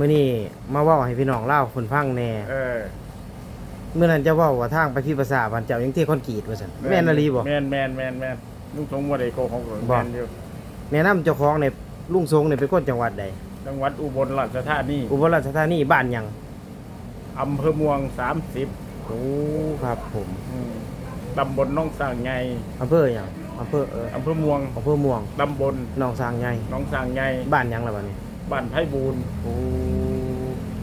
มื้อนี้มาเว้าให้พี่น้องเล่าคนฟังแหน่เออเมื่อนั้นจะเว้าว่าทางไปที่ภาษาบ้านเจ้ายังเทคอนกรีตว่าซั่นแม่นอลีบ่แม่นแม่นแม่นแม่นลุงทงบ่ได้โกหกหรอกบ่ แม่นอยู่แนะนํเจ้าของเนี่ยลุงทรงเนี่ยเป็นคนจังหวัดใดจังหวัดอุบลราชธานีอุบลราชธานีบ้านหยังอำเภอเม่วง30โอ้ครับ ผมอืมตำบลหน้องสร้างใหญ่อำเภอหยังอำเภอเอออำเภอเม่วงอำเภอม่วงตำบลหนองสร้างใหญ่หน้องสร้างใหญ่บ้านหยังล่ะบัดนี้ บ้านไผบูรณ์โอ้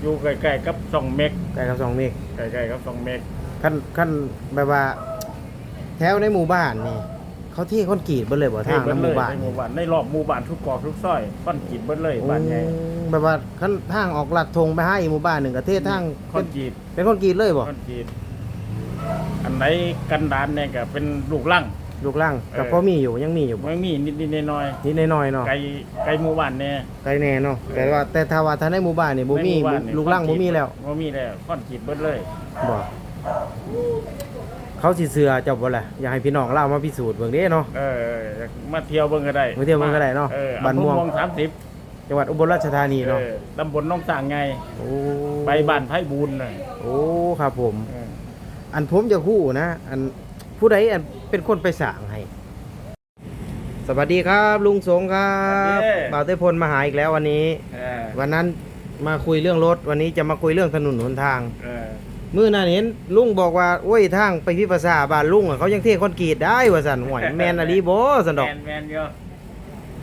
อยู่ใกล้ๆกับสองเมกใกล้กับสองเมฆใกล้ๆกับสองเมกคันคันแบบว่า แถวในหมู่บ้านนี่ เขาเทคอนกรีตเบิดเลยบ่ทางในหมู่บ้านในหมู่บ้านในรอบหมู่บ้านทุกกอกทุกซอยก้อนกีดเบิดเลยบ้านใหญ่โอ้แบบว่าคันทางออกลัดธงไปให้อีกหมู่บ้านหนึงก็เททางก้เป็อนนกีดเป็นคอนกรีตเลยบ่ก้อนกีดอันไหนกันดานเนี่ยก็เป็นลูกลัง ลูกล่างเออก็พอมีอยู่ยังมีอยู่บ่ไม่มีนิดๆหน้อยนิดน้อยๆๆเนาะไกลไกลหมู่บ้านเนี่ย ไกลแน่เนาะแต่ว่าแต่ถ้าว่าถ้าในหมู่บ้านนี่บ่มีในหบ้านเนี่ยลูกล่างบ่มีแล้วบ่มีแล้วก้อนกีดเบิดเลยบ่เขาสิเสือเจ้าบ่ล่ะอยากให้พี่น้องเล่ามาพิสูจน์เบิ่งเด้เนาะ เออมาเที่ยวเบิ่งก็ได้มาเที่ยวเบิ่งก็ได้เนาะออบ้านม่วง อำเภอสามสิบจังหวัดอุบลราชธานีเนาะเออตำบลหน้องสร้างไง โอ้ไปบ้านไผ่บูนน่ะโอ้ครับผม เอออันผมจะคู่นะ อันผู้ใดอัน เป็นคนไปสร้างให้ สวัสดีครับ ลุงสงครับบ่าวเต้พลมาหาอีกแล้ววันนี้ เออวันนั้นมาคุยเรื่องรถ วันนี้จะมาคุยเรื่องถนนหนทาง เออมื่อนั้นเห็นลุงบอกว่าโอ้ยทางไปพิภาษาบ้านลุงอะเขายังเทคอนกรีตได้ว่าสันห่วยแมนอะลีบ่สันดอกแมนแมนเยอะ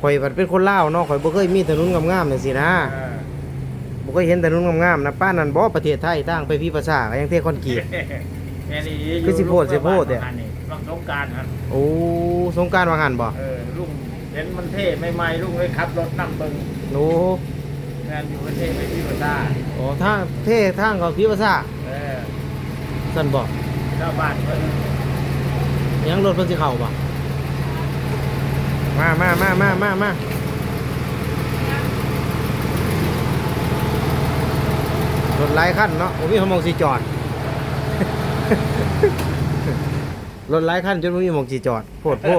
ข่อยบัดเป็นคนลาวเนาะข่อยบ่เคยมีถนนงามๆจังซี่นะเออบ่เคยเห็นถนนงามๆนะป้านนั้นบ่ประเทศไทยทางไปพิภาษาก็ยังเทคอนกรีต แม่นี่คือสิโพดสิโพดเนี่ยต้องสง กรารครับโอ้สงกรารว่าหันบ่เออลุงเห็นมันเท่ไม่ไม่ลุงเลยขับรถนั่งเบิ่งโอ้งานอยู่ประเทศไม่พิบัติได้โอ้ทางเททางเขาพิภาษาเออสันบ่ชาวบ้านเพิ่นยังรถเพิ่นสิเข้าบ่มามามามามามารถหลายคันเนาะโอ้มีหมองสิจอด รถหลายคันจนบ่มีหมองสิจอดโพดโพ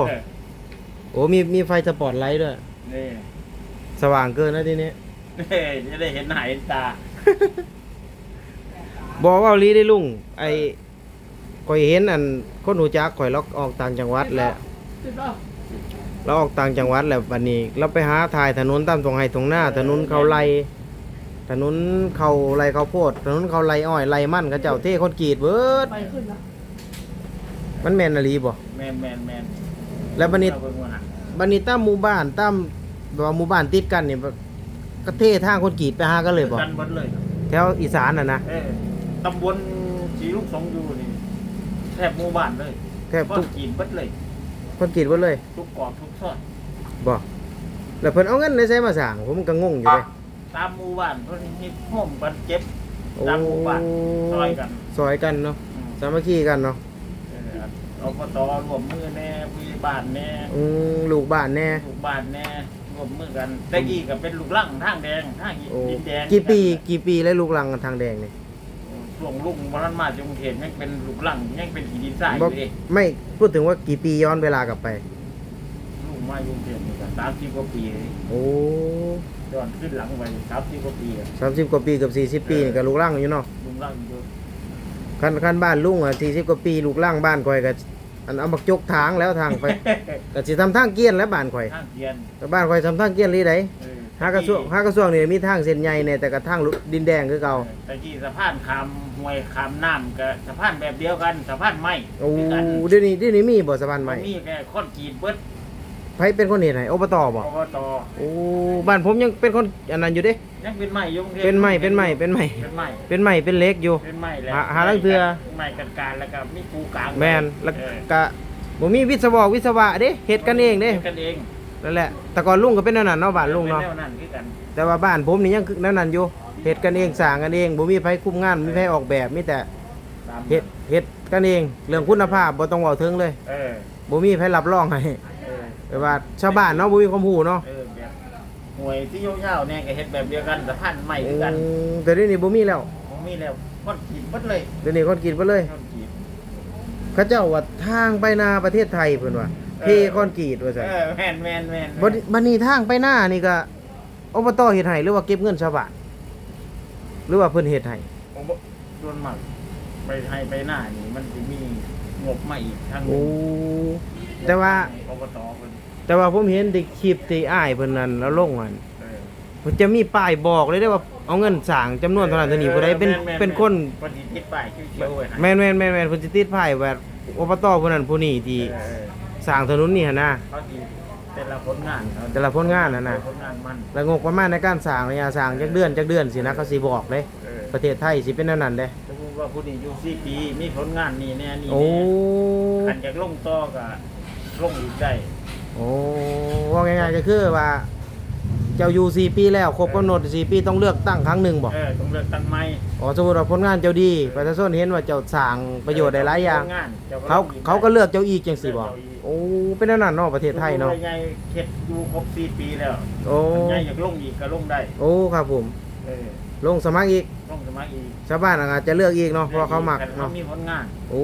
โอ้มีมีไฟสปอตไลท์ด้วย นี่สว่างเกินนะทีนี้นี่จะได้เห็นหน้าเห็นตา บอกว่าลีได้ลุงไอ้ข่อยเห็นอันคนหูจักข่อยล็อกออกต่างจังหวัดแหละเราออกต่างจังหวัดแล้วบัดนี้ เราไปหาถ่ายถนนตามตรงไห้ตรงหน้า ถนนเขาไล่ถนนเขาไล่เขาวโพด ถนนเขาไล่อ้อยไล่มันเขาเจ้าเทคอนกรีตเบิดไปขึ้นนะ มันแม่นอหลีบ่แมนแมนแมนแล้วบัดนี้เราเบิ่งว่าหันบัดนี้ตามหมู่บ้านตามแบบว่าหมู่บ้านติดกันนี่ก็เททางคอนกรีตไปหากันเลยบ่กันหมดเลย แถวอีสานน่ะนะเออตำบลสีลูกสองอยู่นี่แทบหมู่บ้านเลยแค่ก็ทุกกินเบิดเลยคอนกรีตเบิดเลยทุกกอกทุกซอยบ่แล้วเพิ่นเอาเงินได้ใช้มาสร้างผมก็งงอยู่เด้ตามหมู่บ้านเพิ่นฮิตห่มกันเจ็บโอ้ตามหมู่บ้านซอยกัน ซอยกันเนาะอืมสามัคคีกันเนาะเอ อเอาปตรวมมือแน่ผู้ใหญ่บ้านแน่อืมลูกบ้านแน่ ลูกบ้านแน่รวมมือกันแต่กี้ก็เป็นลูกลังทางแดงทางโอ้ดินแดงกี่ปีกี่ปีแล้วลูกลังกันทางแดงนี่ช่วงลุงวันนั้นมาจากกรุงเทพยังเป็นลูกลังยังเป็นขีดินทรายอบ่ยู่ดิไม่พูดถึงว่ากี่ปีย้อนเวลากลับไป ลุงมาอยู่กรุงเทพนี่ก็สามสิบกว่าปีเลยโอ้ย้อนขึ้นหลังไปสามสิบกว่าปีอะสามสิบกว่าปีเกับสี่สิบปีนี่ก็ลูกลังอยู่เนาะลุงลังอยู่คันคันบ้านลุงอะสี่สิบกว่าปีลูกลังบ้านข่อยก็ อันเอาบักจกทางแล้วทางไปก็สิทำทางเกี้ยนแล้วบ้านข่อยข้างเทียนแต่บ้านข่อยทำทางเกี้ยนลีไดเออหากระทรวงหากระทรวงนี่มีทางเส้นใหญ่เนี่ยแต่กระทางดินแดงคือเก่าแต่กี้สะพานคามห้วยคามน้ำกับสะพานแบบเดียวกันสะพานไม้โอ้คือกันเดี๋ยวนี้เดี๋ยวนี้มีบ่สะพานใหม่มีแค่ค้อนกรีดเบิด ไผเป็นคนเฮ็ดให้อบตบ่อบตโอ้บ้านผมยังเป็นคนอันนั้นอยู่เด้ ยังเป็นไม้อยู่กรุงทพเป็นไม้เป็นไม้เป็นไม้ เป็นไม้เป็นไม้เป็นเหล็กอยู่ เป็นไม้แล้วหาหาลังเทื่อไม้กันการแล้วก็มีปูกลางแมนแล้วเออก็บ่มีวิศวะวิศวะเด้เฮ็ดกันเองเด้ฮ็กันเองนั่นแหละแต่ก่อนลุงก็เป็นแนวนั้นเนาะบ้านลุงเนาะ ป็แวนั้นคือกัน แต่ว่าบ้านผมนี่ยังคือแนวนั้นอยู่เฮ็ดกันเองสร้างกันเองบ่มีไผคุมงานบ่มีไผออกแบบมีแต่ตามเฮ็ดเฮ็ดกันเอง เรื่องคุณภาพบ่ต้องเว้าถึงเลยเออบ่มีไผรับรองให้ เออแต่ว่าชาวบ้านเนาะบ่มีความรู้เนาะเออแบบหน่วยที่ยาวๆเนี่ยก็เฮ็ดแบบเดียวกันสะพานไม้คือกันอืมแต่เดี๋ยวนี้บ่มีแล้วผมมีแล้วค้อนกรีดเบิดเลยเดี๋ยวนี้คนกินไปเลยค้อนกรีดเขาเจ้าว่าทางไปนาประเทศไทยเพิ่นว่าเออเทคอนกรีตว่าซั่นเออแม่นแม่นแม่นบัดนี้บัดนี้ทางไปหน้านี่ก็อบตเฮ็ดให้หรือว่าเก็บเงินชาวบ้านหรือว่าเพิ่นเฮ็ดให้ผมบอกส่วนมากไปให้ไปหน้านี่มันจะมีงบมาอีกทั้งโอ้แต่ว่า อบตเพิ่น แต่ว่าผมเห็นในคลิปที่อ้ายเพิ่นนั่นแล้วลงอันเออมันจะมีป้ายบอกเลยได้ว่าเอาเงินสร้างจำนวนเท่านั้นเท่านี้ผู้ใดเป็นแม่ๆเป็นคน คนที่ติดป้ายเขียวๆไว้ให้แม่นแม่นแม่นแม่นเพิ่นสิติดป้ายแบบอบตผู้นั้นผู้นี้ที่เออสร้างถนนนี่หั่นนะ เขาสิแต่ละผลงานเขาแต่ละผลงานน่ะนะ ผลงานมันแล้วงบประมาณในการสร้างระยะสร้างจักเดือนจักเดือนสินะเขาสิบอกเลยเออประเทศไทยสิเป็นแนวนั้นเด้สมมติว่าผู้นี้อยู่สี่ปีมีผลงานนี่แน่นี่โอ้ แน่ขันจากลงต่อก็ลงอีกได้ โอ้ว่าง่ายๆก็คือว่า เจ้าอยู่4ปีแล้วครบกำหนด4ปีต้องเลือกตั้งครั้งหนึ่งบ่เออต้องเลือกตั้งใหม่อ๋อสมมุติว่าผลงานเจ้าดีประชาชนเห็นว่าเจ้าสร้างประโยชน์ได้หลายอย่างผลงนจ้เขาลงอีเขาก็เลือกเจ้าอีกจังสิบ่เลือกเจ้าอีกโอ้เป็นแนวนั้นเนาะประเทศไทยเนาะผู้ใหญ่เข็ดอยู่ครบสี่ปีแล้วโอ้ใหญ่อยากลงอีกก็ลงได้โอ้ครับผมเออลงสมัครอีกลงสมัครอีกชาวบ้านอาจจะเลือกอีกเนาะเพราะเขามักแต่เขาเนาะมีผลงานโอ้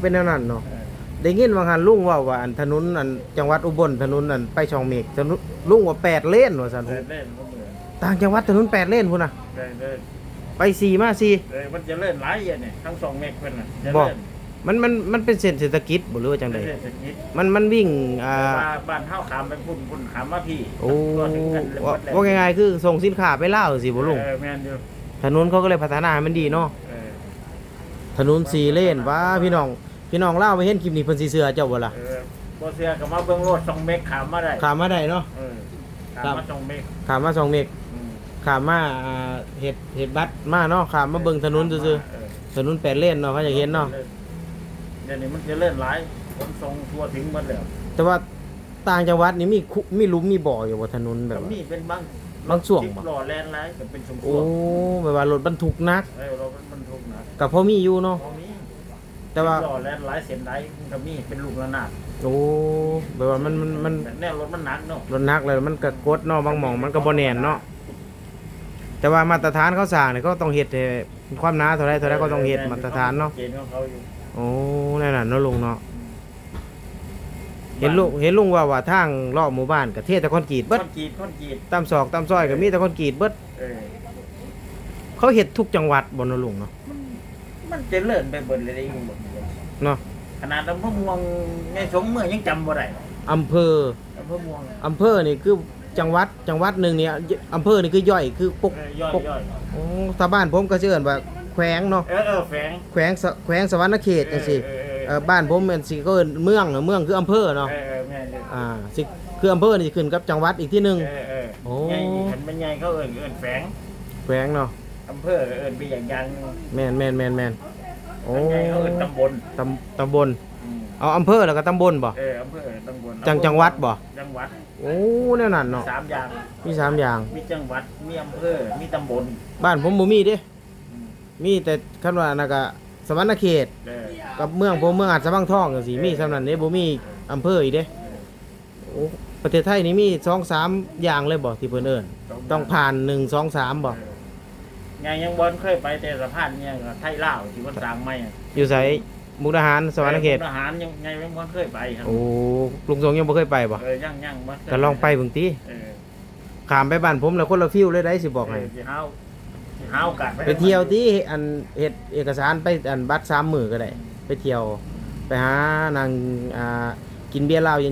เป็นแนวนั้นเนาะเออ ได้ยินว่าหันลุงเว่าว่าอันถนนอันจังหวัดอุบลถนนอันไปช่องเมฆถนนลุงว่าแปดเลนว่าซั่นเดินเล่นก็เหมือนต่างจังหวัดถนนแปดเลนพุ่นน่ะเดินเดินไปสี่มาสี่เดินมันจะเลื่อนหลายอย่างเนี่ยทั้งสองเมกเพิ่นน่ะจะบ่เลื่อนมันมันมันเป็นเส้นเศรษฐกิจบ่หรือว่าจังไดเลื่อนเศรษฐกิจมันมันวิ่งอ่าบ้านบ้านเฮาขามไปพุ่นพุ่นขามมาพี่โอ้ก็ถึงกันเลยว่าหมดแล้วว่าง่ายๆคือส่งสินค้าไปลาวสิบ่ลุงเออแม่นอยู่ถนนเขาก็เลยพัฒนาให้มันดีเนาะเออถนนสี่เลนว้าพี่น้อง พี่น้องลาวไปเห็นคลิปนี้เพิ่นสิเชื่อเจ้าบ่ล่ะเออบ่เสียก็มาเบิ่งรถสองเมกขามมาได้ขามมาได้เนาะ เออครัขามบมาสองเมกขามมาสองเมกอืมขามมาอ่าเฮ็ดเฮ็ดบัตรมาเนาะขามมาเบิ่งถนนซื่อเออๆถนนแปดเลนเนาะเขาอยากเห็นเนาะเดี๋ยวนี้มันจะเลื่อนหลายขนส่งทั่วถึงหมดแล้วแต่ว่าต่างจังหวัดนี่มีคุมีหลุมมีบ่ออยู่บ่ถนนแบบก็ว่า มีเป็นบางบางช่วงทิบ่ปหล่อแลนหลายก็เป็นสมโอ้ควรแบบว่ารถบรรทุกหนัก เออเราเป็นบรรทุกนะก็พอมีอยู่เนาะพอมี แต่ว่า หล่อแลนหลายเส้นหลายมันก็มีเป็นลูกระนาดโอ้แบบว่ามันมันมันแนวรถมันหนักเนาะรถหนักเลยมันก็กดเนาะบางหม่องมันก็บ่แน่นเนาะแต่ว่ามาตรฐานเขาสร้างนี่ก็ต้องเฮ็ดให้ความหนาเท่าไรเท่าไรก็ต้องเฮ็ดมาตรฐานเนาะเกณฑ์ของเขาอยู่โอ้นั่นน่ะเนาะลุงเนาะเห็นลุงเห็นลุงว่าว่าทางรอบหมู่บ้านก็เทแต่คอนกรีตคเบิดนกรีดคนกรีดตามซอกตามซอยก็มีแต่คอนกรีตเบิดเออเขาเฮ็ดทุกจังหวัดบ่เนาะลุงเนาะมัน จะเลื่อนไปเบิดเลยได้ยังหมดเลยเนาะขนาดอำเภอเมืองในสงเมืองยังจำบ่ได้อำเภออำเภอเมืองอำเภอนี่คือจังหวัดจังหวัดหนึงเนี่ยอำเภอนี่คือย่อยคือปกเออย่อยปกย่อยโอ้ชาวบ้านผมก็สิเอิ้นว่าแขวงเนาะเออเออแฝงแขวงสะแขวงสวรรณเขตจังซี่เออเอ่อบ้านผมมันสิก็เอิ้นเมืองเนาะเมืองคืออำเภอเนาะเออเออแม่นเลยอ่าสิคืออำเภอนี่ขึ้นกับจังหวัดอีกที่หนึงเออเออโอ้ใหญ่เห็นเป็นใหญ่เขาเอิ้นเอิ้นแฝงแขวงเนาะ อำเภอเอิ้นไปอย่างยังแม่นแม่นแม่นแม่นโอ้ใหญ่เขาเอิ้นตำบลตำตำบลอืมเอาอำเภอแล้วก็ตำบลบ่ เอออำเภอตำบลจังจังหวัดบ่ จังหวัดโอ้แน่นอนเนาะสามอย่างมีสามอย่าง มีจังหวัดมีอำเภอมีตำบลบ้านผมบ่มีเด้อืมมีแต่คันว่าน่ะก็สวรรณเขต เออ กับเมืองผมเมืองอาจสะบังทองจังซี่มีสำนั้นเด้บ่มีอำเภออีกเด้โอ้ประเทศไทยนี่มี2 3อย่างเลยบ่ที่เพิ่นเอิ้นต้องผ่าน1 2 3บ่ ไงยังบอลเคยไปแต่สะพานเนี่ยก็ไทยลาวที่วันสร้างใหม่อะอยู่ไสมุกดาหารสวรรณเขตทหารยังไงยังบอลเคยไปครับโอ้ลุงทรงยังบ่เคยไปบ่เออยังยังบ่เคยก็ลองไปเบิ่งติเออข้ามไปบ้านผมแล้วคนละฟิวเลยได้สิบอกให้ สิเฮาสิเฮากัดไปเที่ยวที่อันเฮ็ดเอกสารไปอันบัตรสามมือก็ได้ ไปเที่ยว ไปหานางอ่ากินเบียร์เหล้าเย็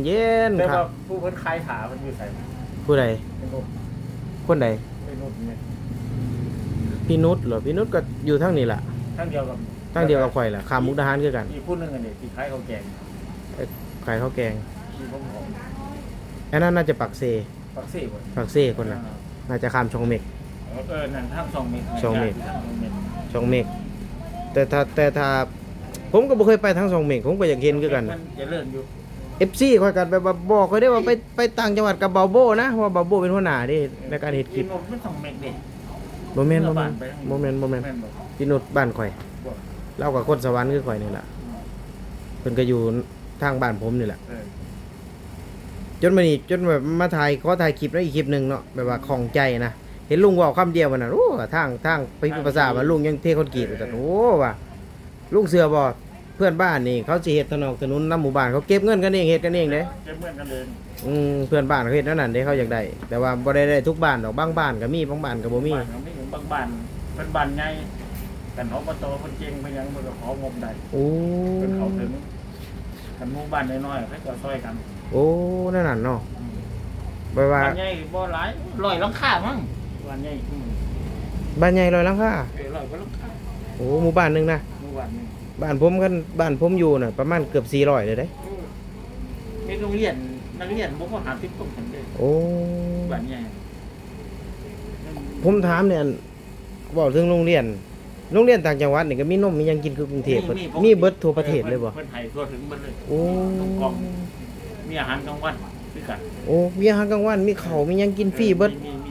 นแต่ๆครัว่าบ ผู้เพิ่นคลายขาเพิ่นอยู่ไสผู้ใดเป็นลูกคนใดเป็นลูกเนี่ย พี่นุชเหรอพี่นุชก็อยู่ทั้งนี้แหละทั้งเดียวกับทั้งเดียวกับข่อยแหละขามมุกดาหารคือกันอีกผู้หนึงอันนี้ที่คล้ายข้าวแกงขายข้าวแกงที่ผมบอกอันนั้นน่าจะปักเซปักซี่บ่ปักเซคนน่ะน่าจะข้ามช่องเมกเออนั่นทั้งสองเม็ดสองเม็ดทั้งสองเม็ดช่องเมกแต่ถ้าแต่ถ้าผมก็บ่เคยไปทั้งช่องเมกผมก็อยากเห็นคือกันมันจะเลื่อนอยู่ FC ค่อยกันไปแบบบอกค่อยได้ว่าไปไปต่างจังหวัดกับเบาโบนะเพราะว่าเบาโบเป็นหัวหน้าเดิในการเฮ็ดคลิปกินมันสองเม็ด ดิบ่แม่นบ่เมื่อแม่บ้านนไปทางบ่แม่นบ่แม่นแม่นบ่พี่นุชบ้านข่อยบ่เล่ากับคนสวรรค์คือข่อยนี่แหละเพิ่นก็อยู่ทางบ้านผมนี่แหละเออจนมานี่จนแบบมาถ่ายขอถ่ายคลิปแล้วอีกคลิปหนึ่งเนาะแบบว่าของใจนะเห็นลุงเว่าคำเดียวมันน่ะโอ้ทางทางไปพิภาษาว่าลุงยังเทคนกรีดอยู่แต่โอ้ว่าลุงเสือบ่เพื่อนบ้านนี่เขาสิเฮ็ดถนนถนนน้ำหมู่บ้านเขาเก็บเงินกันเองเฮ็ดกันเองเด้จะเหมือนกันเลยอืมเพื่อนบ้านเขาเฮ็ดนั่นนั่นเด้เขาอยากได้แต่ว่าบ่ได้ได้ทุกบ้านดอกบางบ้านก็มีบางบ้านก็บ่มี บ้านก็มีบางบ้านเป็นบ้านใหญ่กันอบตเพิ่นเจงเพิ่นหยังเพิ่นก็ของบได้โอ้เพิ่นเข้าถึงกันหมู่บ้านน้อยๆเขาจะช่วยกันโอ้นั่นน่ะเนาะแปลว่า บ้านใหญ่บ่หลายร้อยหลังคามั้งบ้านใหญ่อืมบ้านใหญ่ลอยหลังคาเออร้อยกว่าหลังคาโอ้หมู่บ้านหนึงนะ หมู่บ้านหนึงบ้านผมกันบ้านผมอยู่น่ะประมาณเกือบ400เลยเด้เออมีโรงเรียนนักเรียนบ่พอ50คนกันเด้โอ้บ้านใหญ่ ผมถามเนี่ยอันบอกถึงโรงเรียน โรงเรียนต่างจังหวัดนี่ก็มีนมมีหยังกินคือกรุงเทพเบิดมีเบิดทั่วประเทศเลยบ่เพิ่นให้ทั่วถึงเบิดเลยโอ้ทุกกล่องมีอาหารกลางวันคือกันโอ้มีอาหารกลางวันมีข้าวมีหยังกินฟรีเบิดมีมี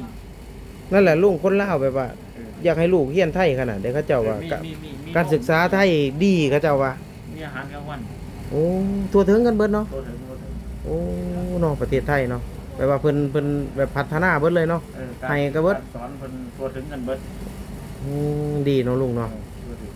นั่นแหละลุงคนลาวแบบว่า เอออยากให้ลูกเรียนไทยขนาดเด้เขาเจ้าว่ามีกะมีมีมีการศึกษาไทยดีเขาเจ้าว่า มีอาหารกลางวันโอ้ทั่วถึงกันเบิดเนาะ ทั่วถึงทั่วถึงโอ้เนาะประเทศไทยเนาะ แปลว่าเพิ่นเพิ่นแบบพัฒนาเบิดเลยเนาะ เออารให้กระเบิดารสอนเพิ่นทั่วถึงกันเบิดอืมดีเนาะลุงเนาะทั่วถึง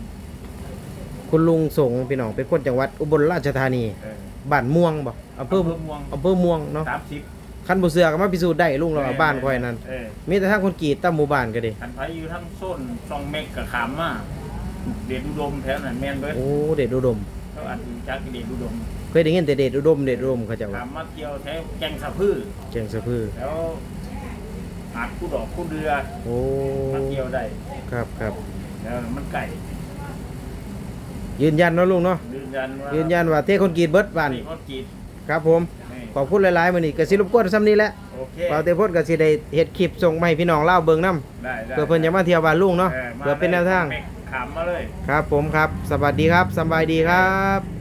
คุณลุงสงพี่น้องเป็นคนจังหวัดอุบลราชธานี เออบ้านม่วงบ่อำเภออำเภอม่วงอำเภอม่วงเนาะสามสิบคันบ่เชื่อก็มาพิสูจน์ได้ลุงเราบ้านข่อยนั่น เออมีแต่ทางคนกรีดตามหมู่บ้านก็ดีคันไผอยู่ทั้งโซนซองเมกกับขามมาเดชอุดมแถวนั้นแม่นเบิดโอ้เดชอุดม เขาอาจสิจักเดชอุดม เคยได้ยินแต่เดชอุดมเดชอุดมเขาเจะว่าขามมาเที่ยวแถวแก่งสะพือแจ้งสะพือแล้วอาจผู้ดอกผู้เรือโอ้มาเที่ยวได้ครับครับแล้วมันไก่ยืนยันเนาะลุงเนาะยืนยันว่ายืนยันว่าเทคนกรีดเบิดบ้านมีคนกรีดครับผมนี่ขอบคุณหลายๆมื้อนี้ก็สิรบกวนซ้ำนี้แหละโอเคเปาเตพ่นก็สิได้เฮ็ดคลิปส่งมาให้พี่น้องเล่าวเบิ่งนํได้ได้เพื่อเพิ่นจะมาเที่ยวบ้านลุงเนาะออมาเพื่อเป็นแนวทางขามมาเลย ครับผมครับ สวัสดีครับสำบายดีครับ